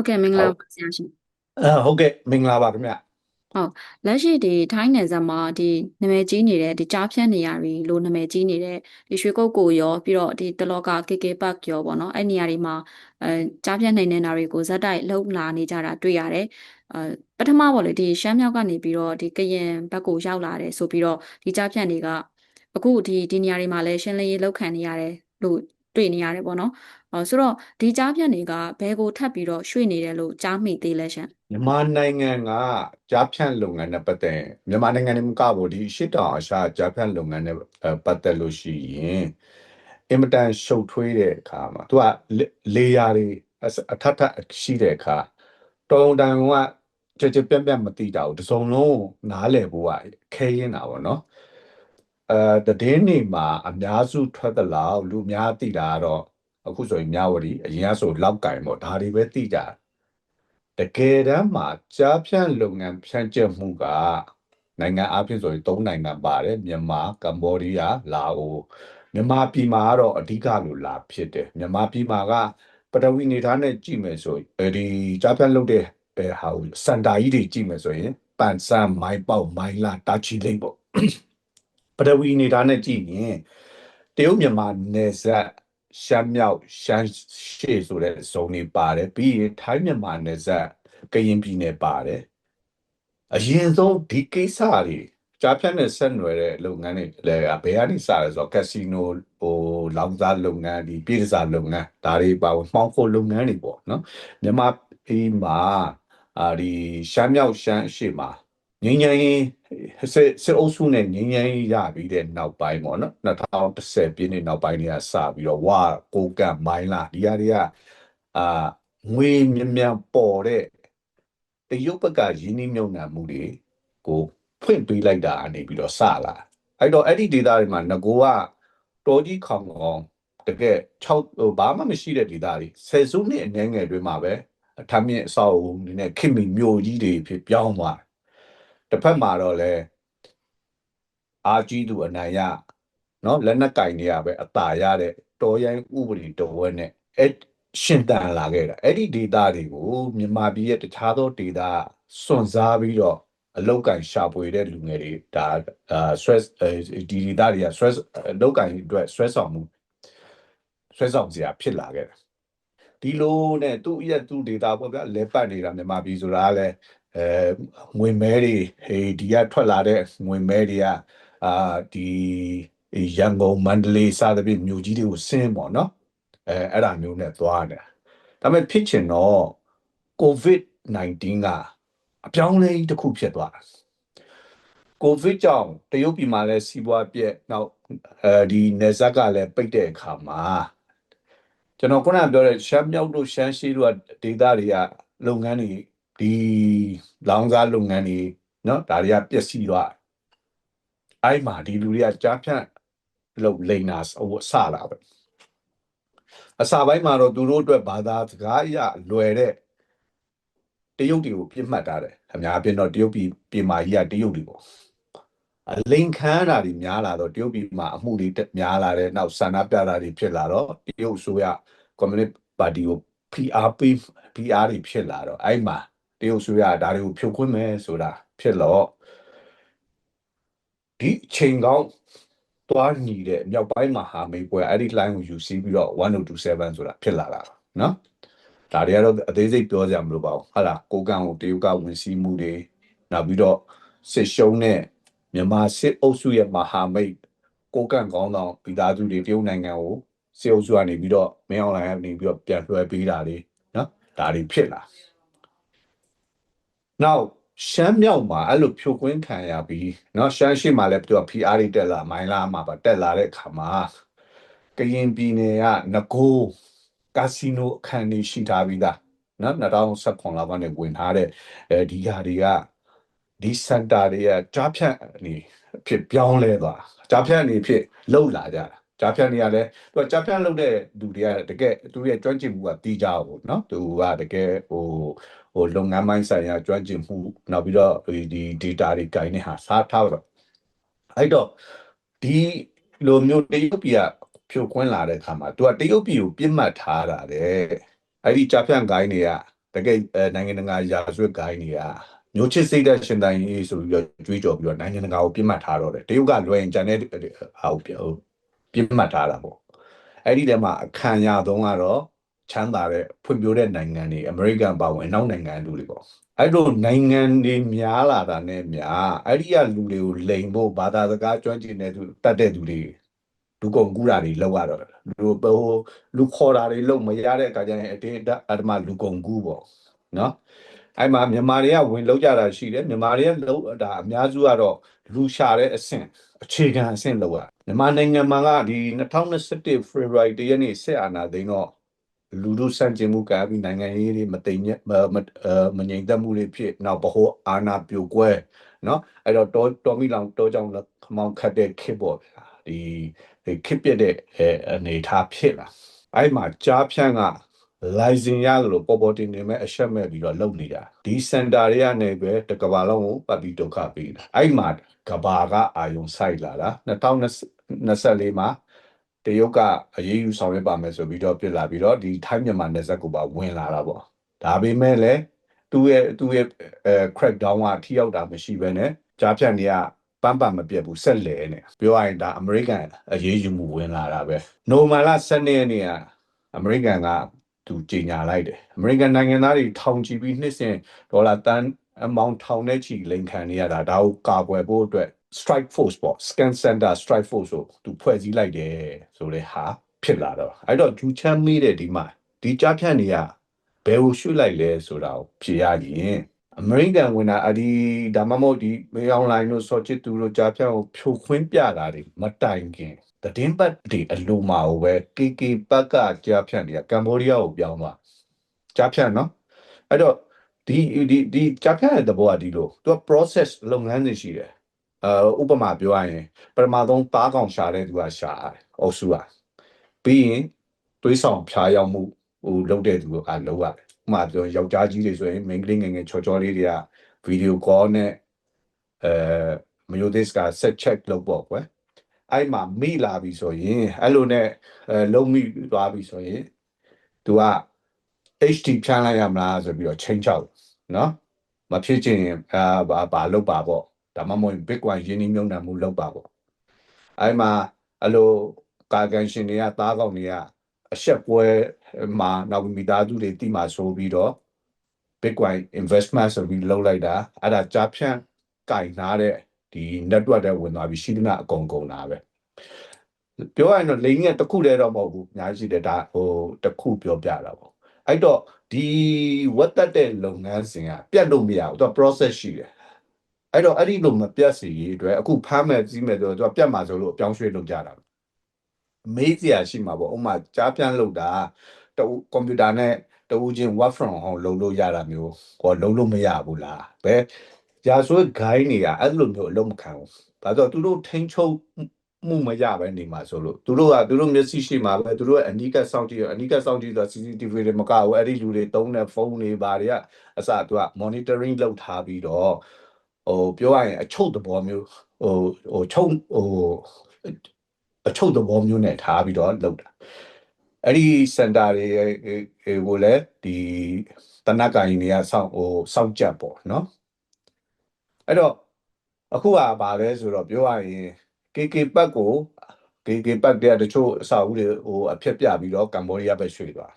ဟုတ်ကဲ့မင်္ဂဟုလာတ်ပါဆရာရှင်အဲဟုတ်ကဲ့မင်္ဂလာပါခင်ဗျဟုတ်လက်ရှိဒီထိုင်းနယ်စပ်မှာဒီနာမည်ကြီးနေတဲ့ဒီကြားဖြတ်နေရာတွေလို့နာမည်ကြီးနေတဲ့ဒီရွှေကုတ်ကိုရောပြီးတော့ဒီတလောက KK Park ရောပေါ့နော်အဲ့နေရာတွေမှာအဲကြားဖြတ်နိုင်တဲ့နေရာတွေကိုဇက်တိုက်လှုပ်လာနေကြတာတွေ့ရတယ်အဲပထမပေါ့လေဒီရှမ်းမြောက်ကနေပြီးတော့ဒီကရင်ဘက်ကိုရောက်လာတယ်ဆိုပြီးတော့ဒီကြားဖြတ်တွေကအခုဒီဒီနေရာတွေမှာလည်းရှင်းလင်းရေးလုပ်ခံနေရတယ်လို့ တွေ့နေရတယ်ပေါ့နော်အဲဆိုတော့ဒီကြားဖြတ်တွေကဘယ်ကိုထပ်ပြီးတော့ရွှေ့နေတယ်လို့ကြားမိသေးလဲရှင်မြန်မာနိုင်ငံကကြားဖြန့်လုပ်ငန်းနဲ့ပတ်သက်ရင်မြန်မာနိုင်ငံနဲ့မကဘူးဒီရှစ်တောင်အာရှကြားဖြန့်လုပ်ငန်းနဲ့အဲပတ်သက်လို့ရှိရင်အင်မတန်ရှုပ်ထွေးတဲ့အခါမှာသူကလေလေယာတွေအစအထက်ထပ်ရှိတဲ့အခါတုံတန်ကကြကြပြန့်ပြန့်မသိတာဘူးတစ်စုံလုံးကိုနားလည်ဖို့ကခဲရင်တာပေါ့နော် အဲတည်င်းနေမှာအများစုထွက်သလောက်လူများသိတာကတော့အခုဆိုရင်မြဝတီအရင်ကဆိုလောက်ကင်ပေါ့ဒါတွေပဲသိကြတယ်တကယ်တမ်းမှာကြားဖြန့်လုပ်ငန်းဖြန့်ကျက်မှုကနိုင်ငံအပြင်ဆိုရင်၃နိုင်ငံပါတယ်မြန်မာကမ္ဘောဒီးယားလာအိုမြန်မာပြည်မှာကတော့အဓိကလို့လာဖြစ်တယ်မြန်မာပြည်မှာကပထဝီနေသားနဲ့ကြည့်မယ်ဆိုရင်အဲဒီကြားဖြန့်လုပ်တဲ့အဲဟာကိုစန်တာကြီးတွေကြည့်မယ်ဆိုရင်ပန်ဆန်မိုင်းပေါက်မိုင်းလာတာချီလိမ့်ပေါ့ ပထဝီနေသားနဲ့ကြည့်ရင်တရုတ်မြန်မာနယ်စပ်ရှမ်းမြောက်ရှမ်းရှေ့ဆိုတဲ့ဇုံတွေပါတယ်ပြီးရင်ထိုင်းမြန်မာနယ်စပ်ကရင်ပြည်နယ်ပါတယ်အရင်ဆုံးဒီကိစ္စတွေကြားဖြတ်နဲ့ဆက်နွယ်တဲ့လုပ်ငန်းတွေလည်းဘယ်ကနေစလဲဆိုတော့ကက်စီနိုဟိုလောင်စာလုပ်ငန်းဒီပြည်စာလုပ်ငန်းဒါတွေပါဝင်မှောင်ခိုလုပ်ငန်းတွေပေါ့နော်မြန်မာပြည်မှာအာဒီရှမ်းမြောက်ရှမ်းအရှေ့မှာငင်းငင်းရေး စစ်စစ်အုပ်စုနဲ့ငင်းငင်းရေးရပြီးတဲ့နောက်ပိုင်းပေါ့နော်2010ပြည့်နှစ်နောက်ပိုင်းတွေကစပြီးတော့ဝါကိုကန့်မိုင်းလာဒီဟာတွေကအာငွေမြန်မြန်ပေါ်တဲ့တရုတ်ဘက်ကရင်းနှီးမြှုပ်နှံမှုတွေကိုဖွင့်ပေးလိုက်တာအနေပြီးတော့စလာအဲ့တော့အဲ့ဒီဒေတာတွေမှာငကိုကတော်ကြီးခေါင်ခေါင်တကယ်6ဟိုဘာမှမရှိတဲ့ဒေတာတွေဆယ်စုနှစ်အနည်းငယ်တွင်မှာပဲအထမ်းမြင့်အဆောက်အဦတွေနဲ့ခင်မီမြို့ကြီးတွေဖြစ်ပြောင်းသွားတယ် တစ်ဖက်မှာတော့လဲအာကြီးသူအနိုင်ရနော်လက်နက်ကင်တွေကပဲအตาရတဲ့တော်ရိုင်းဥပဒေတော်ဝဲနဲ့အဲ့ရှင်တန်လာခဲ့တာအဲ့ဒီဒေတာတွေကိုမြန်မာပြည်ရဲ့တခြားသောဒေတာစွန့်စားပြီးတော့အလောက်ကင်ရှာပွေတဲ့လူငယ်တွေဒါအာ stress ဒီဒေတာတွေက stress အလောက်ကင်အတွက် stress ဆောင်မှု stress ဆောင်စရာဖြစ်လာခဲ့တယ်ဒီလိုနဲ့သူ့ရဲ့သူ့ဒေတာပေါ့ဗျာလဲပတ်နေတာမြန်မာပြည်ဆိုတာကလည်း အဲငွေမဲတွေဟေးဒီကထွက်လာတဲ့ငွေမဲတွေကအာဒီရန်ကုန်မန္တလေးစသဖြင့်မြို့ကြီးတွေကိုဆင်းပေါ့နော်အဲအဲ့ဒါမျိုးနဲ့သွားတယ်ဒါပေမဲ့ဖြစ်ချင်တော့ COVID-19 ကအပြောင်းအလဲကြီးတစ်ခုဖြစ်သွားတာကိုဗစ်ကြောင့်တရုတ်ပြည်မှာလည်းစီးပွားပြက်နောက်အဲဒီနေဇက်ကလည်းပိတ်တဲ့အခါမှာကျွန်တော်ခုနကပြောတဲ့ရှမ်းမြောက်တို့ရှမ်းရှိတို့ကဒေသတွေကလုပ်ငန်းတွေ ဒီလောင်စားလုပ်ငန်းတွေနော်ဒါတွေကပျက်စီးသွားအဲ့မှာဒီလူတွေကကြားဖြန့်လုပ်လိန်တာဟိုအစလာပဲအစာပိုင်းမှာတော့သူတို့အတွက်ဘာသာစကားအရလွယ်တဲ့တရုတ်တွေကိုပြစ်မှတ်ထားတယ်အများအပြားတော့တရုတ်ပြည်ပြည်မာကြီးကတရုတ်တွေပေါ့အလိန်ခံတာတွေများလာတော့တရုတ်ပြည်မှာအမှုတွေများလာတယ်နောက်ဆန္ဒပြတာတွေဖြစ်လာတော့တရုတ်ဆိုရကွန်မြူနစ်ပါတီကို PR ပေး PR တွေဖြစ်လာတော့အဲ့မှာ တရုတ်အစိုးရဒါတွေကိုဖြုတ်ခွင်းမယ်ဆိုတာဖြစ်တော့ဒီအချိန်ကောင်းသွားညီတဲ့မြောက်ပိုင်းမဟာမိတ်ပွဲအဲ့ဒီ line ကိုယူစီးပြီးတော့1027ဆိုတာဖြစ်လာတာနော်ဒါတွေကတော့အသေးစိတ်ပြောကြမလို့ပါဘူးဟာလားကိုကန့်ကိုတရုတ်ကဝင်စီးမှုတွေနောက်ပြီးတော့စစ်ရှုံးတဲ့မြန်မာစစ်အုပ်စုရဲ့မဟာမိတ်ကိုကန့်ကောင်းဆောင်ပြည်သားစုတွေတရုတ်နိုင်ငံကိုစစ်အုပ်စုကနေပြီးတော့မင်းအောင်လှိုင်ကနေပြီးတော့ပြန်လွှဲပေးတာတွေနော်ဒါတွေဖြစ်လာ နောက်ရှမ်းမြောက်မှာအဲ့လိုဖြိုခွင်းခံရပြီးเนาะရှမ်းရှိမှာလည်းသူက PR တွေတက်လာမိုင်းလာမှာပါတက်လာတဲ့အခါမှာကရင်ပြည်နယ်ကငကိုကာစီနိုအခန်းကြီးရှိထားပြီးသားเนาะ2019လောက်ကနေဝင်ထားတဲ့အဲဒီဟာတွေကဒီစင်တာတွေကကြားဖြတ်အနေဖြစ်ပြောင်းလဲသွားကြားဖြတ်အနေဖြစ်လှုပ်လာကြတာကြားဖြတ်နေရလဲသူကကြားဖြတ်လှုပ်တဲ့လူတွေကတကယ်သူရဲ့ကျွမ်းကျင်မှုကတီးကြဘူးเนาะသူကတကယ်ဟို ဟိုလုပ်ငန်းပိုင်းဆိုင်ရာကျွမ်းကျင်မှုနောက်ပြီးတော့ဒီဒီ data တွေကင်နေဟာစားထားတော့အဲ့တော့ဒီလိုမျိုးတရုတ်ပြည်ကဖြိုခွင်းလာတဲ့အခါမှာသူကတရုတ်ပြည်ကိုပြစ်မှတ်ထားတာတဲ့အဲ့ဒီကြားဖြန့်ကိုင်းတွေကတကယ်အဲနိုင်ငံတကာရာဇဝတ်ဂိုင်းတွေကမျိုးချစ်စိတ်တဲ့ရှင်တိုင်းရေးဆိုပြီးတော့ကြွေးကြော်ပြီးတော့နိုင်ငံတကာကိုပြစ်မှတ်ထားတော့တယ်တရုတ်ကလွယ်ရင်ဂျန်တဲ့ဟာကိုပြပြစ်မှတ်ထားတာပေါ့အဲ့ဒီထဲမှာအခမ်းရဆုံးကတော့ ချမ်းသာတဲ့ဖွံ့ဖြိုးတဲ့နိုင်ငံတွေအမေရိကန်ပါဝင်အနောက်နိုင်ငံလူတွေပေါ့အဲ့လိုနိုင်ငံတွေများလာတာနဲ့များအဲ့ဒီကလူတွေကိုလိန်ဖို့ဘာသာစကားကျွမ်းကျင်တဲ့သူတတ်တဲ့သူတွေလူကုန်ကူးတာတွေလောက်ရတော့လူဟိုလူခေါ်တာတွေလောက်မရတဲ့အခါကျရင်အတင်းအဓမ္မလူကုန်ကူးပေါ့နော်အဲ့မှာမြန်မာတွေကဝင်လောက်ကြတာရှိတယ်မြန်မာတွေကလောက်ဒါအများစုကတော့လူရှာတဲ့အဆင့်အခြေခံအဆင့်လောက်ရမြန်မာနိုင်ငံမှာကဒီ2021 February တရက်နေ့ဆက်အာဏာသိမ်းတော့ လူတို့စန့်ကျင်မှုကပြီးနိုင်ငံရေးတွေမတိမ်ညက်မငြိမ်သက်မှုတွေဖြစ်နောက်ဘဟိုအာနာပြိုကွဲနော်အဲ့တော့တော်တော်မီလောင်တော်ကြောင့်ခမောင်ခတ်တဲ့ခစ်ပေါ့ဗျာဒီခစ်ပြက်တဲ့အနေထားဖြစ်လာအဲ့မှာကြားဖြန့်ကလိုင်စင်ရလို့ပေါ်ပေါ်တင်တင်မဲ့အချက်မဲ့ပြီးတော့လုပ်နေတာဒီစင်တာတွေကနေပဲတကဘာလုံးကိုပတ်ပြီးဒုက္ခပေးတာအဲ့မှာကဘာကအာယုံဆိုင်လာတာ2024မှာ တရုတ်ကအရေးယူဆောင်ရွက်ပါမယ်ဆိုပြီးတော့ပြစ်လာပြီးတော့ဒီထိုင်းမြန်မာနယ်စပ်ကိုပါဝင်လာတာပေါ့ဒါပေမဲ့လည်းသူ့ရဲ့သူ့ရဲ့အဲ crack down ကထိရောက်တာမရှိဘဲနဲ့ကြားဖြတ်နေကပန်းပန်မပြတ်ဘူးဆက်လဲနေပြောရရင်ဒါအမေရိကန်အရေးယူမှုဝင်လာတာပဲနိုမာလာ7ရက်နေ့ကအမေရိကန်ကသူကြေညာလိုက်တယ်အမေရိကန်နိုင်ငံသားတွေထောင်ချီပြီးနှစ်စဉ်ဒေါ်လာတန်အမောင်ထောင်နဲ့ချီလိန်ခံနေရတာဒါကိုကာကွယ်ဖို့အတွက် strike force ပေါ့ scan center strike force ကိုသူဖွဲ့စည်းလိုက်တယ်ဆိုတဲ့ဟာဖြစ်လာတော့အဲ့တော့ဂျူချမ်းမေးတဲ့ဒီမှာဒီကြားဖြတ်နေရဘယ်ကိုရွှေ့လိုက်လဲဆိုတာကိုဖြေရရင်အမေရိကန်ဝင်တာအဒီဒါမှမဟုတ်ဒီမေအွန်လိုင်းတို့ဆော့ချစ်သူတို့ကြားဖြတ်ကိုဖြိုခွင်းပြတာတွေမတိုင်ခင်တည်င်းပတ်ဒီအလိုမှာကိုပဲ KK ပတ်ကကြားဖြတ်နေရကမ်ဘောဒီးယားကိုပြောင်းသွားကြားဖြတ်နော်အဲ့တော့ဒီဒီဒီကြားဖြတ်တဲ့သဘောကဒီလိုသူက process လုပ်ငန်းတွေရှိတယ် အဲဥပမာပြောရရင်ပထမဆုံးသားကောင်ရှာတဲ့သူကရှာတယ်အုပ်စုကပြီးရင်တွေးဆောင်ဖြားရောက်မှုဟိုလုပ်တဲ့သူကလုပ်ရတယ်ဥပမာပြောယောက်ျားကြီးတွေဆိုရင် main ကလေးငယ်ငယ်ချောချောလေးတွေကဗီဒီယိုကောနဲ့အဲမယိုဒစ်က set check လုပ်ပေါ့ကွယ်အဲ့မှာမိလာပြီဆိုရင်အဲ့လိုနဲ့အဲလုံးမိသွားပြီဆိုရင် तू က HD ဖြန်းလိုက်ရမလားဆိုပြီးတော့ချိန်ချောက်နော်မဖြစ်ချင်အာဘာဘာလုပ်ပါပေါ့ ဒါမှမဟုတ် Bitcoin ရင်းနှီးမြှုပ်နှံမှုလုပ်ပါပေါ့အဲ့မှာအဲ့လိုကာကန်ရှင်တွေကသားကောင်းတွေကအဆက်ပွဲမှာနောက်မိသားစုတွေတိမှဆိုပြီးတော့ Bitcoin investment ဆိုပြီးလုပ်လိုက်တာအဲ့ဒါကြာဖြန့်ကင်နာတဲ့ဒီ network တဲ့ဝင်သွားပြီးရှိသမျှအကုန်ကုန်တာပဲပြောရရင်တော့လိန်ကတစ်ခုတည်းတော့မဟုတ်ဘူးအများကြီးတယ်ဒါဟိုတစ်ခုပြောပြတာပေါ့အဲ့တော့ဒီဝတ်တက်တဲ့လုပ်ငန်းစဉ်ကပြတ်လို့မရဘူးသူက process ရှိတယ် အဲ့တော့အဲ့ဒီလိုမပြတ်စီရေးအတွက်အခုဖမ်းမဲ့ကြီးမဲ့ဆိုတော့သူကပြတ်မှာဆိုလို့အပြောင်းရွှေ့လုပ်ကြတာမေးစရာရှိမှာပေါ့ဥမာကြားပြန်လုပ်တာတူကွန်ပျူတာနဲ့တူချင်း work from home လုပ်လို့ရတာမျိုးဟောလုပ်လို့မရဘူးလားဘယ်ရာဇဝတ်ဂိုင်းတွေကအဲ့လိုမျိုးအလုပ်မခံဘူးဒါဆိုသူတို့ထိန်းချုပ်မှုမရပဲနေမှာဆိုလို့သူတို့ကသူတို့မျက်စိရှိမှာပဲသူတို့ကအနီးကပ်စောင့်ကြည့်ရအနီးကပ်စောင့်ကြည့်ဆို CCTV တွေမကဘူးအဲ့ဒီလူတွေတုံးတဲ့ဖုန်းတွေဘာတွေကအစသူက monitoring လုပ်ထားပြီးတော့ ဟိုပြောရရင်အချုပ်သဘောမျိုးဟိုဟိုချုပ်ဟိုအချုပ်သဘောမျိုးနဲ့ထားပြီးတော့လုပ်တာအဲ့ဒီစင်တာတွေကိုလည်းဒီတနက်ကိုင်တွေကစောင့်ဟိုစောင့်ကြပ်ပေါ့နော်အဲ့တော့အခုကဘာလဲဆိုတော့ပြောရရင် KK ပတ်ကို KK ပတ်တဲ့တချို့အစာအုပ်တွေဟိုအဖြစ်ပြပြီးတော့ကမ္ဘောဒီးယားပဲရွှေ့သွား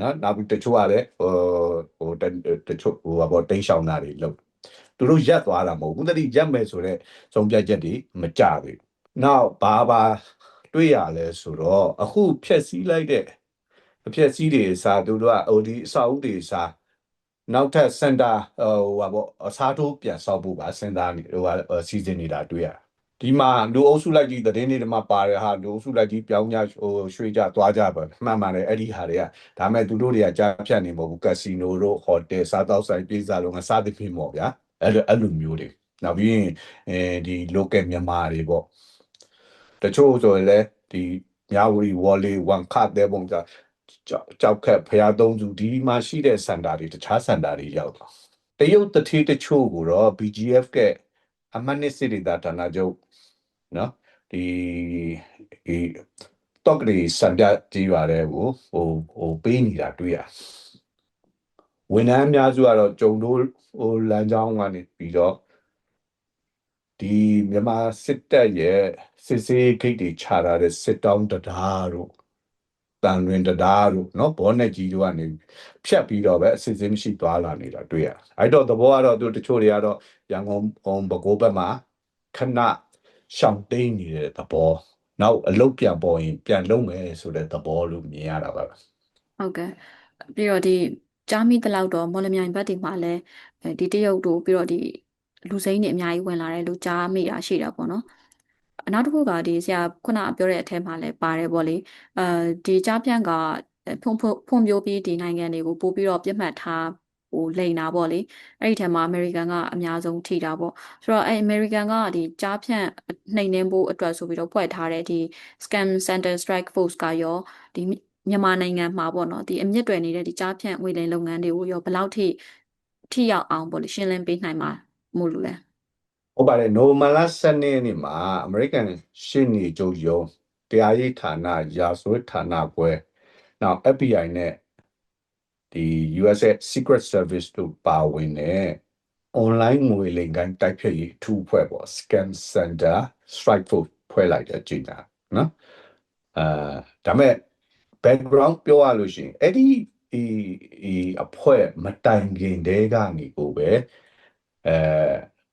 နော်နောက်ပြီးတချို့ကလည်းဟိုဟိုတချို့ဟိုဘောတိန့်ရှောင်တာတွေလုပ် သူတို့ရက်သွားတာမဟုတ်ဘူးတတိရက်မယ်ဆိုတော့ဆုံးဖြတ်ချက်တွေမကြဘူးနောက်ဘာဘာတွေ့ရလဲဆိုတော့အခုဖြက်စီးလိုက်တဲ့အဖြက်စီးတွေစားသူတို့ကဟိုဒီအစာအုပ်တွေစားနောက်ထပ်စင်တာဟိုဟာပေါ့အစားထိုးပြန်ဆောက်ဖို့ပါစင်တာဟိုဟာစီစဉ်နေတာတွေ့ရ ဒီမှာလူအုပ်စုလိုက်ကြီးသတင်းတွေမှာပါတယ်ဟာလူအုပ်စုလိုက်ကြီးပြောင်းကြဟိုရွှေ့ကြသွားကြပါမှန်ပါတယ်အဲ့ဒီဟာတွေကဒါမဲ့သူတို့တွေကကြားဖြတ်နေမဟုတ်ဘူးကက်စီနိုတို့ဟိုတယ်စားတောက်ဆိုင်ပြေးစားလုံးကစားသဖြင့်ပေါ့ဗျာအဲ့လိုအဲ့လိုမျိုးတွေနောက်ပြီးရင်အဲဒီ local မြန်မာတွေပေါ့တချို့ဆိုရင်လည်းဒီမြဝတီ wally one cut တဲ့ပုံကြကြောက်ခက်ဖျားသုံးစုဒီမှာရှိတဲ့စန္ဒာတွေတခြားစန္ဒာတွေရောက်တော့တရုတ်တထေးတချို့ကိုတော့ BGF ကအမနစ်စစ်ဒေတာဌာနချုပ် နော်ဒီဒီတော့ကလေးစံပြကြည့်ရတယ်ကိုဟိုဟိုပေးနေတာတွေ့ရ ဝန်ထမ်းအများစုကတော့ကြုံတို့ဟိုလမ်းကြောင်းကနေပြီးတော့ဒီမြန်မာစစ်တပ်ရဲ့စစ်စေးဂိတ်တွေခြာထားတဲ့စစ်တောင်းတရားတို့တန်လွင်တရားတို့เนาะဘောနဲ့ကြီးတို့ကနေဖြတ်ပြီးတော့ပဲအစစ်အစင်းမရှိသွားလာနေတာတွေ့ရအဲ့တော့သဘောကတော့သူတချို့တွေကတော့ရန်ကုန်ဟိုဘကိုးဘက်မှာခဏ ရှောင်တိန်နေတဲ့သဘောနောက်အလုတ်ပြန်ပေါ်ရင်ပြန်လုံးမယ်ဆိုတဲ့သဘောလို့မြင်ရတာပါပဲဟုတ်ကဲ့ပြီးတော့ဒီကြားမိတလောက်တော့မော်လမြိုင်ဘက်ဒီမှာလည်းအဲဒီတရုတ်တို့ပြီးတော့ဒီလူစိမ်းတွေအများကြီးဝင်လာတယ်လို့ကြားမိတာရှိတာပေါ့နော်အနောက်တစ်ခုကဒီဆရာခုနပြောတဲ့အထက်မှာလည်းပါတယ်ပေါ့လေအဲဒီကြားပြန့်ကဖွံ့ဖွံ့ဖွံ့ဖြိုးပြီးဒီနိုင်ငံတွေကိုပို့ပြီးတော့ပြတ်မှတ်ထား ဟိုလိန်တာပေါ့လေအဲ့ဒီထဲမှာအမေရိကန်ကအများဆုံးထိတာပေါ့ဆိုတော့အဲ့အမေရိကန်ကဒီကြားဖြန့်နှိမ်နှင်းဖို့အတွက်ဆိုပြီးတော့ဖွဲ့ထားတဲ့ဒီ scam center strike force ကရောဒီမြန်မာနိုင်ငံမှာပေါ့နော်ဒီအမြင့်တွယ်နေတဲ့ဒီကြားဖြန့်ငွေလိမ်လုပ်ငန်းတွေကိုရောဘယ်လောက်ထိထိရောက်အောင်ပေါ့လေရှင်းလင်းပေးနိုင်မှာမို့လို့လဲဟုတ်ပါတယ်နိုမလာစနေနေ့မှာအမေရိကန်ရှင်းနေကြုံယုံတရားရေးဌာနရာဇဝတ်ဌာနကွဲနောက် FBI နဲ့ ဒီ US Secret Service တို့ပါဝင်တဲ့ online ငွေလိမ်ကိုင်းတိုက်ဖျက်ရေးအထူးဖွဲ့ပေါ့ Scam Center Strike Force ဖွဲ့လိုက်တဲ့ကြီးတာနော်အာဒါမဲ့ background ပြောရလို့ရှိရင်အဲ့ဒီဒီဒီအဖွဲ့မတိုင်ခင်တည်းကနေကိုပဲအဲ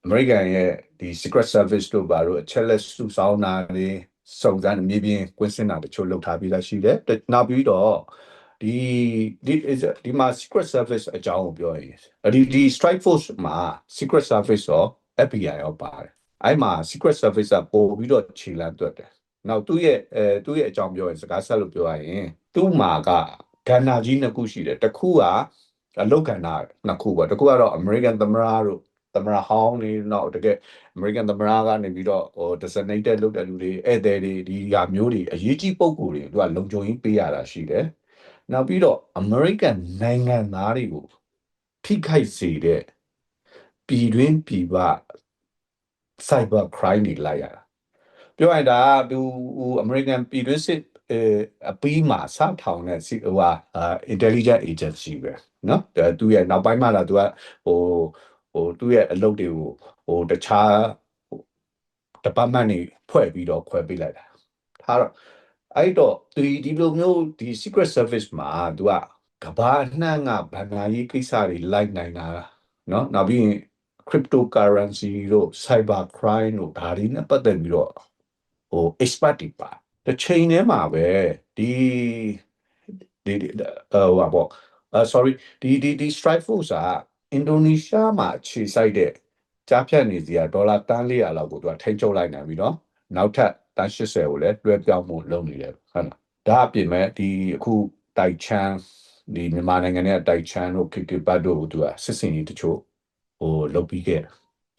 အမေရိကန်ရဲ့ဒီ Secret Service တို့ဘာလို့အချက်လက်စုဆောင်းတာတွေစုံစမ်းမြေပြင်ကွင်းစင်တာတချို့လုပ်ထားပြီးသားရှိတယ်။နောက်ပြီးတော့ ဒီဒီ is ဒီမှာ Secret Service အကြောင်းကိုပြောရင်ဒီဒီ Strike Force မှာ Secret Service ရော FBI ရောပါတယ်။အဲ့မှာ Secret Service ကပို့ပြီးတော့ခြေလှမ်းတွက်တယ်။နောက်သူ့ရဲ့အဲသူ့ရဲ့အကြောင်းပြောရင်စကားဆက်လို့ပြောရရင်သူ့မှာကကဏ္ဍကြီးနှစ်ခုရှိတယ်။တစ်ခုကအလုတ်ကဏ္ဍနှစ်ခုပေါ့။တစ်ခုကတော့ American သမ္မတတို့သမရဟောင်းနေတော့တကယ် American သမရကနေပြီးတော့ဟို designated လုပ်တဲ့လူတွေဧည့်သည်တွေဒီဟာမျိုးတွေအရေးကြီးပုံကိုယ်တွေသူကလုံခြုံရေးပေးရတာရှိတယ်။ နောက်ပြီးတော့ American နိုင်ငံသားတွေကိုထိခိုက်စေတဲ့ပြည်တွင်းပြည်ပ cyber crime တွေလိုက်ရတာ။ပြောရရင်ဒါကသူဟို American ပြည်တွင်းစစ်အဲအပီးမှာစထောင်တဲ့ဟိုဟာ intelligence agency ပဲเนาะသူရဲ့နောက်ပိုင်းမှာလာသူကဟိုဟိုသူ့ရဲ့အလုပ်တွေကိုဟိုတခြား department တွေဖွဲ့ပြီးတော့ခွဲပေးလိုက်တာထားတော့ အဲ့တော့ဒီဒီလိုမျိုးဒီ secret service မှာသူကကဘာနှံ့ကဗန္နာရေးကိစ္စတွေလိုက်နိုင်တာเนาะနောက်ပြီးရင် cryptocurrency တို့ cyber crime တို့ဒါတွေနဲ့ပတ်သက်ပြီးတော့ဟို expert တွေပါတစ်ချိန်တည်းမှာပဲဒီဒီဟိုဟာပေါ့ sorry ဒီဒီဒီ strike force ကအင်ဒိုနီးရှားမှာခြေစိုက်တဲ့ကြားဖြတ်နေစီကဒေါ်လာတန်း400လောက်ကိုသူကထိန်းချုပ်လိုက်နိုင်ပြီနော်နောက်ထပ် တန်း80ကိုလည်းလွှဲပြောင်းမှုလုပ်နေတယ်ဟုတ်လားဒါအပြင်မဲ့ဒီအခုတိုက်ချမ်းဒီမြန်မာနိုင်ငံရဲ့တိုက်ချမ်းတို့ခိကိပတ်တို့ကိုသူကစစ်စင်ကြီးတချို့ဟိုလုပ်ပြီးခဲ့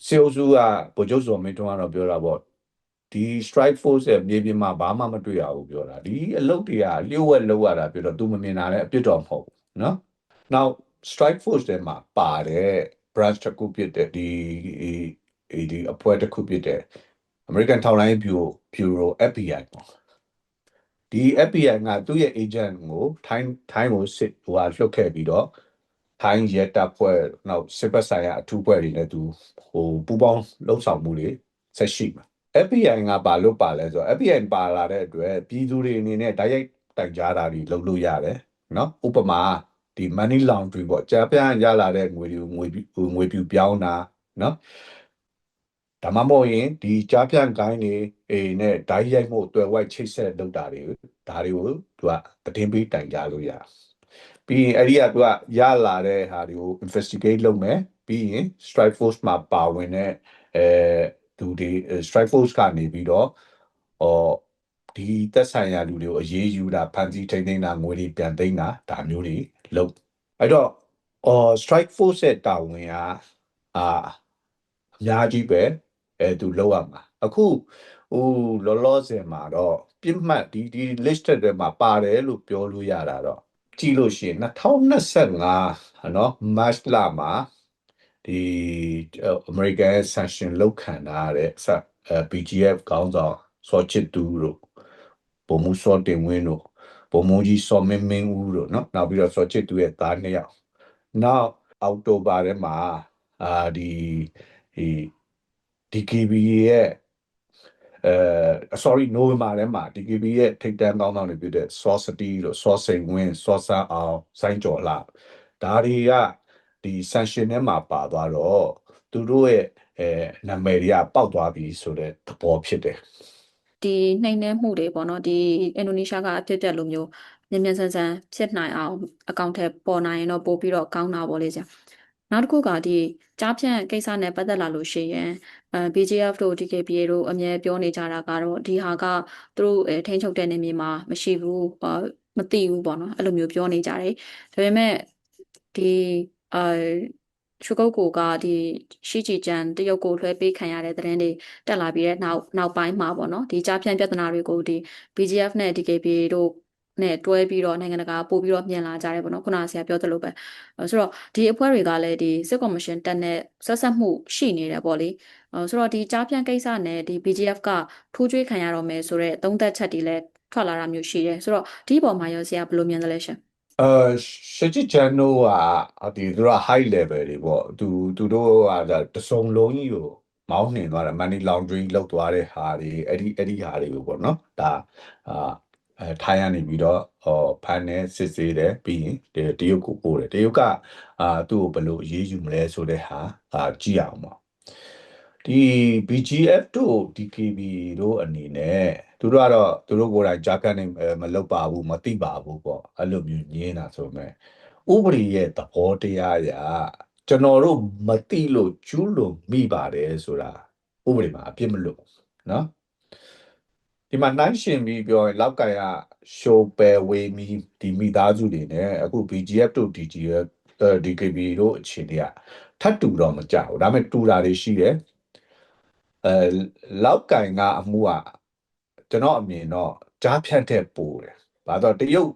စေအိုစုကဗိုလ်ချုပ်စောမင်းထွန်းကတော့ပြောတာပေါ့ဒီ strike force ရဲ့မြေပြင်မှာဘာမှမတွေ့ရဘူးပြောတာဒီအလုပ်တွေကလျှို့ဝှက်လောက်ရတာပြောတော့ तू မမြင်တာလည်းအပြစ်တော်မဟုတ်ဘူးเนาะနောက် strike force ထဲမှာပါတဲ့ branch တစ်ခုဖြစ်တဲ့ဒီဒီဒီအဖွဲ့တစ်ခုဖြစ်တဲ့ American ထောက်လိုင်း Bureau Bureau FBI ပေါ့ဒီ FBI ကသူ့ရဲ့ agent ကိုထိုင်းထိုင်းကိုစစ်ဟိုဟာလွှတ်ခဲ့ပြီးတော့ထိုင်းရဲတပ်ဖွဲ့နောက်စစ်ပတ်ဆိုင်ရာအထူးဖွဲ့တွေနဲ့သူဟိုပူးပေါင်းလှုပ်ဆောင်မှုတွေဆက်ရှိမှာ FBI ကပါလို့ပါလဲဆိုတော့ FBI ပါလာတဲ့အတွက်ပြည်သူတွေအနေနဲ့တိုက်ရိုက်တိုင်ကြားတာတွေလုပ်လို့ရတယ်เนาะဥပမာဒီ money laundering ပေါ့ကြာပြန်ရလာတဲ့ငွေတွေကိုငွေငွေပြူပြောင်းတာเนาะ ဒါမှမဟုတ်ရင်ဒီကြားပြန်ကိုင်းနေအေးနဲ့ဓာတ်ရိုက်မှုအတွက်ဝိုက်ချိတ်ဆက်လုပ်တာတွေဒါတွေကိုသူကတည်င်းပေးတိုင်ကြလို့ရပြီးရင်အဲ့ဒီကသူကရလာတဲ့ဟာတွေကို investigate လုပ်မယ်ပြီးရင် strike force မှာပါဝင်တဲ့အဲသူဒီ strike force ကနေပြီးတော့ဟောဒီသက်ဆိုင်ရာလူတွေကိုအရေးယူတာဖန်ဆီးထိန်းသိမ်းတာငွေတွေပြန်သိမ်းတာဒါမျိုးတွေလုပ်အဲ့တော့အော် strike force ရဲ့တာဝန်ကအာအများကြီးပဲ အဲသူလောက်ရမှာအခုဟိုလောလောဆယ်မှာတော့ပြစ်မှတ်ဒီဒီ list တွေမှာပါတယ်လို့ပြောလို့ရတာတော့ကြည့်လို့ရှိရင်2025နော် March လမှာဒီ American sanction လောက်ခံထားတဲ့ BGF ခေါင်းဆောင်စောချစ်သူတို့ဘုံမှုစောတင်ဝင်းတို့ဘုံမှုကြီးစောမင်းမင်းဦးတို့နော်နောက်ပြီးတော့စောချစ်သူရဲ့သားနှစ်ယောက်နောက်အောက်တိုဘာထဲမှာအာဒီဒီ DKB ရဲ့အဲ sorry နိုဝင်ဘာထဲမှာ DKB ရဲ့ထိပ်တန်းကောင်းဆောင်တွေဖြစ်တဲ့ Saucity လို့ Saucing Win စောဆန်းအောင်စိုင်းကျော်လာဒါတွေကဒီ sanction ထဲမှာပါသွားတော့သူတို့ရဲ့အဲနာမည်တွေကပေါက်သွားပြီဆိုတဲ့သဘောဖြစ်တယ်ဒီနှိမ်နှင်းမှုတွေပေါ့နော်ဒီအင်ဒိုနီးရှားကအဖြစ်တက်လိုမျိုးမြန်မြန်ဆန်ဆန်ဖြစ်နိုင်အောင်အကောင့်ထဲပေါ်နိုင်ရင်တော့ပို့ပြီးတော့ကောင်းတာပေါ့လေဆရာ နောက်တစ်ခုကဒီကြားဖြန့်ကိစ္စနဲ့ပတ်သက်လာလို့ရှိရင်အဲ BGF တို့ DKBA တို့အမြဲပြောနေကြတာကတော့ဒီဟာကသူတို့အဲထိန်းချုပ်တဲ့နေမြေမှာမရှိဘူးအာမသိဘူးပေါ့နော်အဲ့လိုမျိုးပြောနေကြတယ်ဒါပေမဲ့ဒီအဲချူကုတ်ကိုကဒီရှိချီကျန်တရုတ်ကိုလွှဲပေးခံရတဲ့သတင်းတွေတက်လာပြီးတဲ့နောက်နောက်ပိုင်းမှာပေါ့နော်ဒီကြားဖြန့်ပြဿနာတွေကိုဒီ BGF နဲ့ DKBA တို့ နဲ့တွဲပြီးတော့နိုင်ငံတကာပို့ပြီးတော့မြင်လာကြတယ်ပေါ့နော်ခုနကဆရာပြောသလိုပဲအဲဆိုတော့ဒီအဖွဲ့တွေကလည်းဒီစစ်ကော်မရှင်တက်နဲ့ဆက်ဆက်မှုရှိနေတယ်ပေါ့လေအဲဆိုတော့ဒီကြားဖြန့်ကိစ္စနဲ့ဒီ BGF ကထိုးကျွေးခံရတော့မယ်ဆိုတော့သုံးသက်ချက်တွေလည်းထွက်လာတာမျိုးရှိတယ်ဆိုတော့ဒီပေါ်မှာရောဆရာဘယ်လိုမြင်သလဲရှင်အဲရှစ်ချီချန်နိုကဒီသူတို့က high level တွေပေါ့သူသူတို့ကဒါတစုံလုံးကြီးကိုမောင်းနှင်သွားတာ money laundering လုပ်သွားတဲ့ဟာတွေအဲ့ဒီအဲ့ဒီဟာတွေကိုပေါ့နော်ဒါအာ အဲထိုင်းကနေပြီးတော့ဟောဖန်နဲ့စစ်ဆေးတယ်ပြီးရင်တရုတ်ကိုပို့တယ်တရုတ်ကအာသူ့ကိုဘယ်လိုအေးအေးယူမလဲဆိုတဲ့ဟာအာကြည့်အောင်ပေါ့ဒီ BGF တို့ DKB တို့အနေနဲ့သူတို့ကတော့သူတို့ကိုယ်တိုင်ဂျာကန်နေမလုပ်ပါဘူးမသိပါဘူးပေါ့အဲ့လိုမျိုးညင်းတာဆိုမဲ့ဥပဒေရဲ့သဘောတရားအရကျွန်တော်တို့မသိလို့ကျူးလွန်မိပါတယ်ဆိုတာဥပဒေမှာအပြစ်မလို့နော် ဒီမှာနိုင်ရှင်ပြီးပြောရင်လောက်ကန်ကရှိုးပယ်ဝေးမီဒီမိသားစုတွေနဲ့အခု BGF တို့ DGF အဲ DKB တို့အခြေအနေကထပ်တူတော့မကြဘူးဒါပေမဲ့တူတာတွေရှိတယ်အဲလောက်ကင်ကအမှုကကျွန်တော်အမြင်တော့ကြားဖြတ်တဲ့ပိုတယ်။ဘာတော့တရုတ်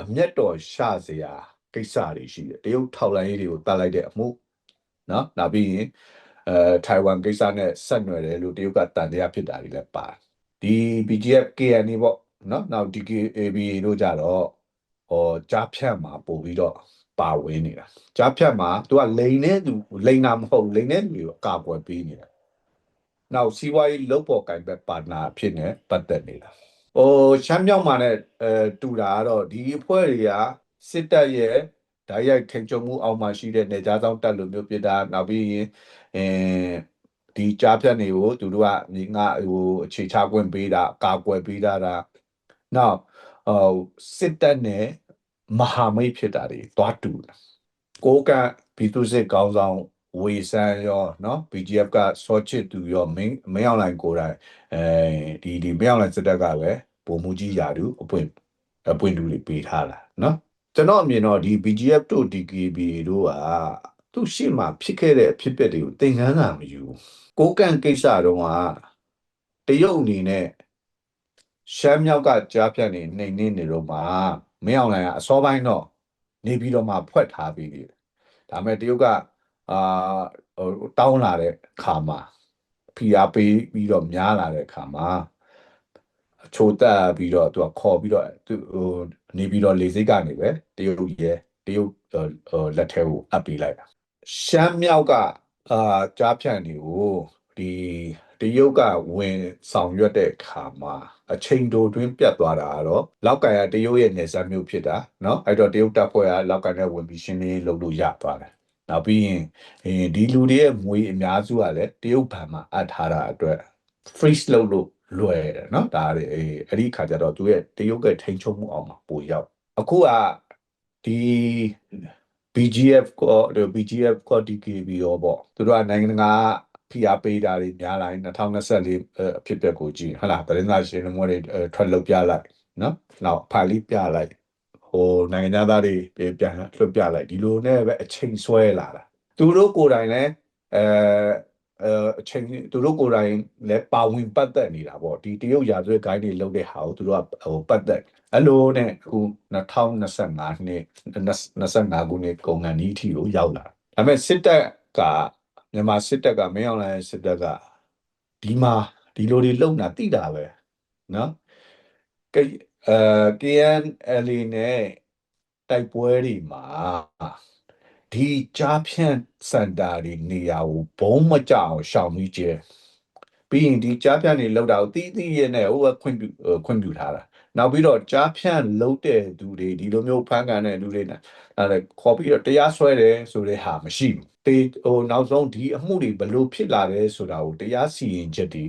အမျက်တော်ရှာစရာကိစ္စတွေရှိတယ်။တရုတ်ထောက်လိုင်းရေးတွေကိုတတ်လိုက်တဲ့အမှုနော်။နောက်ပြီးရင်အဲထိုင်ဝမ်ကိစ္စနဲ့ဆက်နွယ်တယ်လို့တရုတ်ကတန်တရားဖြစ်တာတွေလည်းပါတယ်။ ဒီ BGF KNA ပေါ့နော်။နောက် DKAB တို့ကြတော့ဟောကြားဖြတ်မှာပို့ပြီးတော့ပါဝင်နေတာ။ကြားဖြတ်မှာသူကလိန်နဲ့သူလိန်တာမဟုတ်ဘူးလိန်နဲ့သူကိုအကာအကွယ်ပေးနေတာ။နောက်စီးပွားရေးလုပ်ပေါ်ကင်ဘက်ပါတနာဖြစ်နေပတ်သက်နေတာ။ဟိုရှမ်းမြောက်မှာနဲ့အဲတူတာကတော့ဒီအဖွဲ့တွေကစစ်တပ်ရဲ့ဓာတ်ရိုက်ထိန်ချုပ်မှုအောက်မှာရှိတဲ့နေကြားဆောင်တပ်လိုမျိုးဖြစ်တာနောက်ပြီးရင်အဲ ဒီကြားဖြတ်နေကိုသူတို့ကမြေငါဟိုအခြေချခွင့်ပေးတာအကာအကွယ်ပေးတာဒါနောက်ဟိုစစ်တပ်နဲ့မဟာမိတ်ဖြစ်တာတွေတွားတူတယ်ကိုကပြည်သူစစ်ကောင်းဆောင်ဝေဆန်းရောเนาะ BGF ကစောချစ်သူရောမင်းမင်းအောင်လိုင်ကိုယ်တိုင်အဲဒီဒီမင်းအောင်လိုင်စစ်တပ်ကပဲပုံမှုကြီးယာတူအပွင့်အပွင့်တူတွေပေးထားတာเนาะကျွန်တော်အမြင်တော့ဒီ BGF တို့ DKB တို့က သူ့ရှေ့မှာဖြစ်ခဲ့တဲ့အဖြစ်အပျက်တွေကိုသင်ခန်းစာမယူဘူးကိုကန့်ကိစ္စတုန်းကတရုတ်အနေနဲ့ရှမ်းမြောက်ကကြားဖြတ်နေနှိမ်နေနေတော့မှမင်းအောင်လိုင်ကအစောပိုင်းတော့နေပြီးတော့မှဖွက်ထားပြီးတယ်ဒါပေမဲ့တရုတ်ကအာဟိုတောင်းလာတဲ့ခါမှာဖိအားပေးပြီးတော့များလာတဲ့ခါမှာအချိုးတက်ပြီးတော့သူကခေါ်ပြီးတော့သူဟိုနေပြီးတော့လေစိတ်ကနေပဲတရုတ်ရဲ့တရုတ်ဟိုလက်ထဲကိုအပ်ပေးလိုက်တာ ရှမ်းမြောက်ကအာကြားဖြန့်တွေကိုဒီတရုတ်ကဝင်ဆောင်ရွက်တဲ့ခါမှာအချိန်တိုတွင်းပြတ်သွားတာကတော့လောက်ကန်ကတရုတ်ရဲ့နေဆက်မျိုးဖြစ်တာเนาะအဲ့တော့တရုတ်တပ်ဖွဲ့ကလောက်ကန်နဲ့ဝင်ပြီးရှင်းလင်းလုပ်လို့ရသွားတယ်နောက်ပြီးရင်အဲဒီလူတွေရဲ့ငွေအများစုကလည်းတရုတ်ဘဏ်မှာအပ်ထားတာအတွက် freeze လုပ်လို့လွယ်တယ်เนาะဒါအဲအဲ့ဒီခါကျတော့သူရဲ့တရုတ်ကထိန်ချုံမှုအောင်မှာပိုရောက်အခုကဒီ BGF ကို BGF ကို DKB ရောပေါ့သူတို့ကနိုင်ငံတကာဖိအားပေးတာတွေများလာရင်2024အဖြစ်အပျက်ကိုကြည့်ဟလာသတင်းစာရှင်းလင်းပွဲတွေထွက်လုပ်ပြလိုက်နော်နောက်ဖာလီပြလိုက်ဟိုနိုင်ငံသားတွေပြန်လွှတ်ပြလိုက်ဒီလိုနဲ့ပဲအချိန်ဆွဲလာတာသူတို့ကိုယ်တိုင်လည်းအဲ အဲအချိန်သူတို့ကိုယ်တိုင်လည်းပါဝင်ပတ်သက်နေတာပေါ့ဒီတရုတ်ရာဇဝတ်ဂိုင်းတွေလုပ်တဲ့ဟာကိုသူတို့ကဟိုပတ်သက်အဲ့လိုနဲ့အခု2025နှစ်25ခုနှစ်ကုန်ကန်ဒီအထိကိုရောက်လာဒါပေမဲ့စစ်တပ်ကမြန်မာစစ်တပ်ကမင်းအောင်လှိုင်စစ်တပ်ကဒီမှာဒီလိုတွေလုံတာတိတာပဲနော်ကအဲ KNLA နဲ့တိုက်ပွဲတွေမှာ ဒီကြားဖြန့်စင်တာတွေနေရာကိုဘုံမကြအောင်ရှောင်ပြီးကျဲပြီးရင်ဒီကြားဖြန့်တွေလောက်တာကိုတီးတီးရဲနဲ့ဟိုကခွင့်ပြု呃ခွင့်ပြုထားတာနောက်ပြီးတော့ကြားဖြန့်လောက်တဲ့သူတွေဒီလိုမျိုးဖန်ကန်တဲ့လူတွေနဲ့အဲခေါ်ပြီးတော့တရားစွဲတယ်ဆိုတဲ့ဟာမရှိဘူးတေဟိုနောက်ဆုံးဒီအမှုတွေဘယ်လိုဖြစ်လာတယ်ဆိုတာကိုတရားစီရင်ချက်တွေ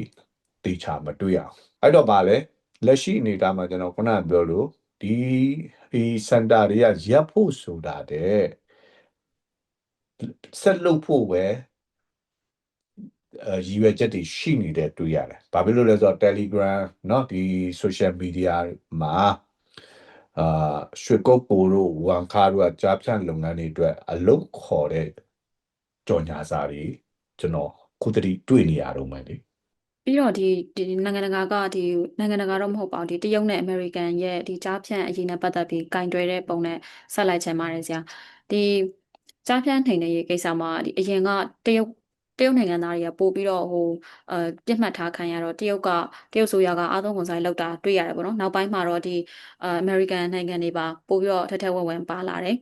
တေချာမတွေ့ရအောင်အဲ့တော့ဗာလဲလက်ရှိအနေအထားမှာကျွန်တော်ခုနကပြောလို့ဒီဒီစင်တာတွေကရပ်ဖို့ဆိုတာတဲ့ ဆက်လုပ်ဖို့ပဲအဲရည်ရွယ်ချက်တွေရှိနေတဲ့တွေ့ရတယ်။ဘာဖြစ်လို့လဲဆိုတော့ Telegram เนาะဒီ social media မှာအာရွှေကုတ်ပိုတို့ဝန်ခါတို့ကကြားဖြန့်လုပ်ငန်းတွေအတွက်အလုပ်ခေါ်တဲ့ကြော်ညာစာတွေကျွန်တော်ခုတတိတွေ့နေရတော့မယ်လေ ပြီးတော့ဒီဒီနိုင်ငံတကာကဒီနိုင်ငံတကာတော့မဟုတ်ပါဘူးဒီတရုတ်နဲ့အမေရိကန်ရဲ့ဒီကြားဖြန့်အရေးနဲ့ပတ်သက်ပြီးကင်တွယ်တဲ့ပုံနဲ့ဆက်လိုက်ချင်ပါတယ်ဆရာဒီ ကြားဖြန့်ထိန်တဲ့ရေးကိစ္စမှာဒီအရင်ကတရုတ်တရုတ်နိုင်ငံသားတွေကပို့ပြီးတော့ဟိုအဲပြစ်မှတ်ထားခံရတော့တရုတ်ကတရုတ်ဆိုရကအာသုံးကုန်ဆိုင်လောက်တာတွေ့ရတယ်ပေါ့နော်နောက်ပိုင်းမှာတော့ဒီအမေရိကန်နိုင်ငံတွေပါပို့ပြီးတော့ထက်ထက်ဝက်ဝက်ပါလာတယ်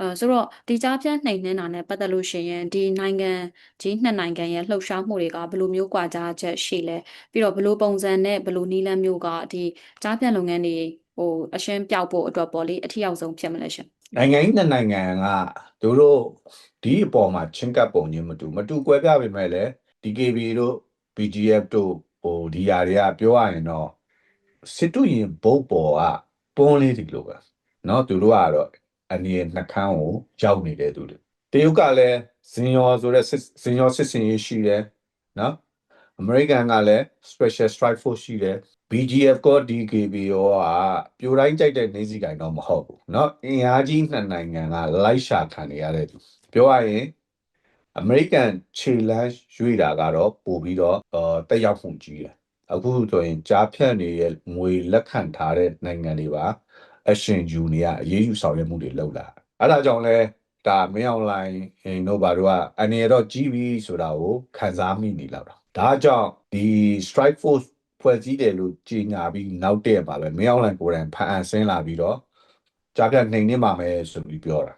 အဲဆိုတော့ဒီကြားဖြန့်နှိမ်နှင်းတာနဲ့ပတ်သက်လို့ရှိရင်ဒီနိုင်ငံကြီးနှစ်နိုင်ငံရဲ့လှုပ်ရှားမှုတွေကဘယ်လိုမျိုးကွာခြားချက်ရှိလဲပြီးတော့ဘယ်လိုပုံစံနဲ့ဘယ်လိုနည်းလမ်းမျိုးကဒီကြားဖြန့်လုပ်ငန်းတွေဟိုအရှင်းပြောက်ဖို့အတွက်ပေါ့လေအထီရောက်ဆုံးဖြစ်မလဲရှင် နိုင်ငံကြီးနှစ်နိုင်ငံကသူတို့ဒီအပေါ်မှာချင်းကပ်ပုံချင်းမတူမတူကွဲပြားပေမဲ့လည်း DKB တို့ BGF တို့ဟိုဒီຢာတွေကပြောရရင်တော့စစ်တူရင်ဘုတ်ပေါ်ကတွန်းလေးဒီလိုပဲเนาะသူတို့ကတော့အနေနဲ့နှကန်းကိုရောက်နေတဲ့သူတွေတရုတ်ကလည်းဇင်ယောဆိုတဲ့စစ်ဇင်ယောစစ်စင်ရေးရှိတယ်เนาะ အမေရိကန်ကလည်း special strike force ရှိတယ် BGF ကော DKB ရောကပြိုတိုင်းကြိုက်တဲ့နေစည်းကိုင်တော့မဟုတ်ဘူးเนาะအင်အားကြီးနှစ်နိုင်ငံကလိုက်ရှာခံနေရတဲ့သူပြောရရင်အမေရိကန်ခြေလမ်းရွေ့တာကတော့ပို့ပြီးတော့အာတက်ရောက်မှုကြီးတယ်အခုဆိုရင်ကြားဖြတ်နေတဲ့ငွေလက်ခံထားတဲ့နိုင်ငံတွေပါအရှင်ယူနေရအရေးယူဆောင်ရွက်မှုတွေလုပ်လာအဲ့ဒါကြောင့်လဲဒါမင်းအောင်လိုင်းဟင်တို့ဘာတို့ကအနေရတော့ကြီးပြီဆိုတာကိုခံစားမိနေလောက်တာ ဒါကြောင့်ဒီ strike force ဖွဲ့စည်းတယ်လို့ကြီးညာပြီးနောက်တည့်ပါပဲမင်းအောင်လိုင်းကိုယ်တိုင်ဖန်အပ်ဆင်းလာပြီးတော့ကြားဖြတ်နှိမ်နေမှာမယ်ဆိုပြီးပြောတာ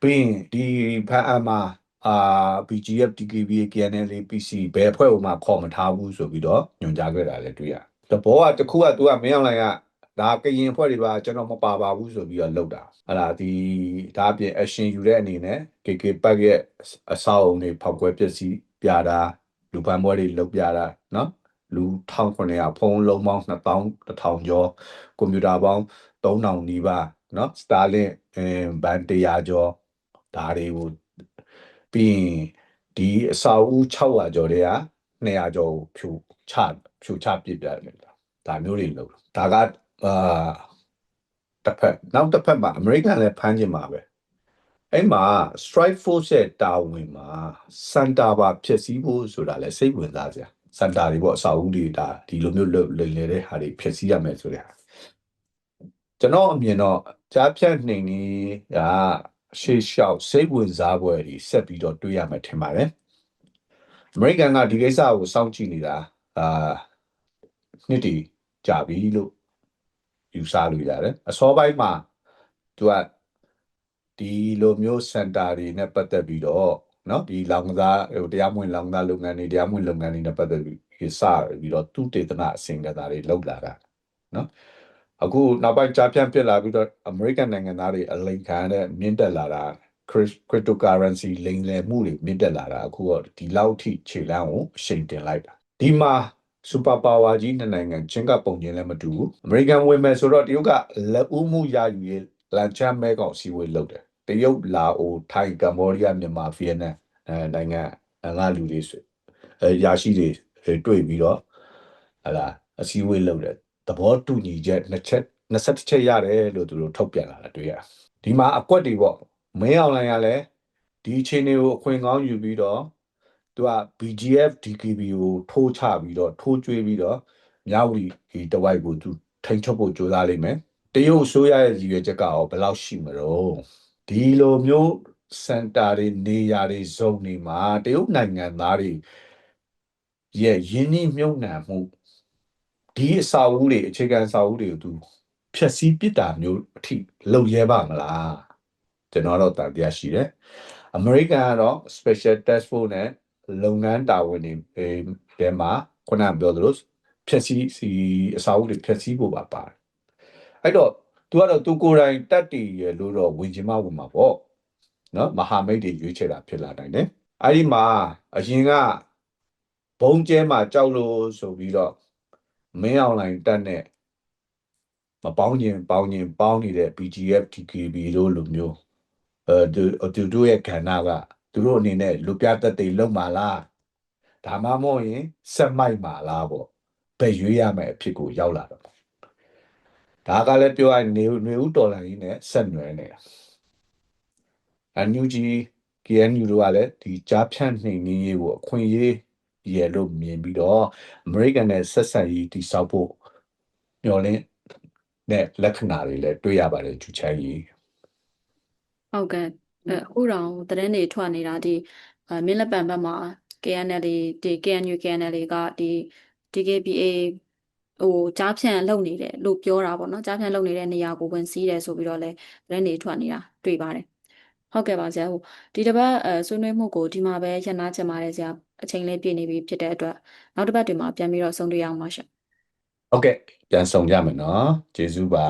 ပြီးရင်ဒီဖန်အပ်မှာအာ BGF DKB KNL PC ဘယ်အဖွဲ့မှခေါ်မထားဘူးဆိုပြီးတော့ညွှန်ကြားခဲ့တာလည်းတွေ့ရတဘောကတစ်ခုကသူကမင်းအောင်လိုင်းကဒါကရင်အဖွဲ့တွေပါကျွန်တော်မပါပါဘူးဆိုပြီးတော့လောက်တာဟလာဒီဒါအပြင် action ယူတဲ့အနေနဲ့ KK ပတ်ရဲ့အဆောက်အုံတွေဖောက်ခွဲပစ္စည်းပြတာ လူပန်းပွဲတွေလုပ်ပြတာနော်လူ1900ဖုန်းလုံးပေါင်း2000 1000ကျော်ကွန်ပျူတာပေါင်း3000နီးပါးနော်စတာလင်အမ်ဘန်100ကျော်ဒါတွေကိုပြီးရင်ဒီအစာဦး600ကျော်တွေက200ကျော်ဖြူချဖြူချပြစ်ပြတယ်ဒါမျိုးတွေလုပ်ဒါကအာတစ်ဖက်နောက်တစ်ဖက်မှာအမေရိကန်လည်းဖမ်းကျင်မှာပဲ အဲ့မှာ strike force ရဲ့တာဝန်မှာစန်တာပါဖြစ်စည်းဖို့ဆိုတာလည်းစိတ်ဝင်စားစရာစန်တာတွေပေါ့အစာအုပ်တွေဒါဒီလိုမျိုးလွတ်လွယ်လွယ်တဲ့ဟာတွေဖြစ်စည်းရမယ်ဆိုတဲ့ဟာကျွန်တော်အမြင်တော့ကြားဖြတ်နှိမ်နေတာရှေ့လျှောက်စိတ်ဝင်စားပွဲတွေဆက်ပြီးတော့တွေ့ရမယ်ထင်ပါတယ်အမေရိကန်ကဒီကိစ္စကိုစောင့်ကြည့်နေတာအာနှစ်တီကြာပြီလို့ယူဆလို့ရတယ်အစောပိုင်းမှာသူက ဒီလိုမျိုးစင်တာတွေနဲ့ပတ်သက်ပြီးတော့နော်ဒီလောင်ကစားဟိုတရားမဝင်လောင်ကစားလုပ်ငန်းတွေတရားမဝင်လုပ်ငန်းတွေနဲ့ပတ်သက်ပြီးစပြီးတော့သူတေသနာအစဉ်ကစားတွေလုပ်လာတာနော်အခုနောက်ပိုင်းကြာပြန့်ဖြစ်လာပြီးတော့အမေရိကန်နိုင်ငံသားတွေအလိမ်ခံတဲ့မြင့်တက်လာတာ cryptocurrency လိမ်လည်မှုတွေမြင့်တက်လာတာအခုတော့ဒီလောက်ထိခြေလှမ်းကိုအရှိန်တင်လိုက်တာဒီမှာစူပါပါဝါကြီးနှစ်နိုင်ငံချင်းကပုံချင်းလည်းမတူဘူးအမေရိကန်ဝင်မယ်ဆိုတော့တရုတ်ကလက်ဦးမှုရယူရေးလန်ချမ်းမဲကောင်စီဝေးလုပ်တယ် တရုတ်လာအိုထိုင်ကမ္ဘောဒီးယားမြန်မာဗီယက်နမ်အဲနိုင်ငံငါလူတွေဆိုအဲရရှိတွေတွေ့ပြီးတော့ဟလာအစည်းအဝေးလုပ်တယ်သဘောတူညီချက်နှစ်ချက်21ချက်ရတယ်လို့သူတို့ထုတ်ပြန်လာတာတွေ့ရဒီမှာအကွက်တွေပေါ့မင်းအောင်လိုင်းကလည်းဒီအချိန်တွေကိုအခွင့်ကောင်းယူပြီးတော့သူက BGF DKB ကိုထိုးချပြီးတော့ထိုးကျွေးပြီးတော့မြောက်ဝတီဒီတဝိုက်ကိုသူထိန်ချုပ်ဖို့ကြိုးစားလိမ့်မယ်တရုတ်အစိုးရရဲ့ရည်ရွယ်ချက်ကရောဘယ်လောက်ရှိမလို့ ဒီလိုမျိုးစင်တာတွေနေရာတွေဇုံတွေမှာတရုတ်နိုင်ငံသားတွေရဲ့ယင်းနှိမ့်မြုံနှံမှုဒီအစာအုပ်တွေအခြေခံအစာအုပ်တွေကိုသူဖြက်စီးပစ်တာမျိုးအထိလုပ်ရဲပါမလားကျွန်တော်တော့တန်တရားရှိတယ်အမေရိကန်ကတော့ special task force နဲ့လုပ်ငန်းတာဝန်တွေအဲတဲမှာခုနကပြောသလိုဖြည့်ဆည်းစီအစာအုပ်တွေဖြည့်ဆည်းဖို့ပါပါတယ်အဲ့တော့ तू ကတော့ तू ကိုယ်တိုင်တက်တည်ရလို့တော့ဝင်ချင်မှဝင်မှာပေါ့နော်မဟာမိတ်တွေရွေးချယ်တာဖြစ်လာနိုင်တယ်အဲ့ဒီမှာအရင်ကဘုံကျဲမှာကြောက်လို့ဆိုပြီးတော့မင်းအွန်လိုင်းတက်နဲ့မပေါင်းခြင်းပေါင်းခြင်းပေါင်းနေတဲ့ BGF TKB တို့လိုမျိုးအဲသူသူတို့ရဲ့ခန္ဓာကသူတို့အနေနဲ့လူပြသက်တွေလုံမာလားဒါမှမဟုတ်ရင်ဆက်မိုက်မာလားပေါ့ပဲရွေးရမယ်အဖြစ်ကိုရောက်လာတော့ ဒါကလည်းပြောရရင်နေနေဦးတော်လိုင်းနဲ့ဆက်နွယ်နေတာအန်ယူဂျီ KNU တို့ကလည်းဒီကြားဖြန့်နှိမ်နင်းရေးကိုအခွင့်အရေးရယ်လို့မြင်ပြီးတော့အမေရိကန်နဲ့ဆက်ဆံရေးတည်ဆောက်ဖို့မျှော်လင့်တဲ့လက္ခဏာတွေလည်းတွေ့ရပါတယ်ဂျူချိုင်းကြီးဟုတ်ကဲ့အဲအခုတော့သတင်းတွေထွက်နေတာဒီအဲမင်းလက်ပံဘက်မှာ KNL ဒီ KNU KNL ကဒီ DKBA ဟိုကြားဖြန့်လုပ်နေတယ်လို့ပြောတာပေါ့နော်ကြားဖြန့်လုပ်နေတဲ့နေရာကိုဝင်စီးတယ်ဆိုပြီးတော့လည်းသတင်းတွေထွက်နေတာတွေ့ပါတယ်ဟုတ်ကဲ့ပါဆရာဟိုဒီတစ်ပတ်အဲဆွေးနွေးမှုကိုဒီမှာပဲရန်နာချင်ပါတယ်ဆရာအချိန်လေးပြည့်နေပြီဖြစ်တဲ့အတွက်နောက်တစ်ပတ်တွေမှာပြန်ပြီးတော့ဆုံတွေ့ရအောင်ပါရှင့်ဟုတ်ကဲ့ပြန်ဆောင်ကြမယ်နော်ကျေးဇူးပါ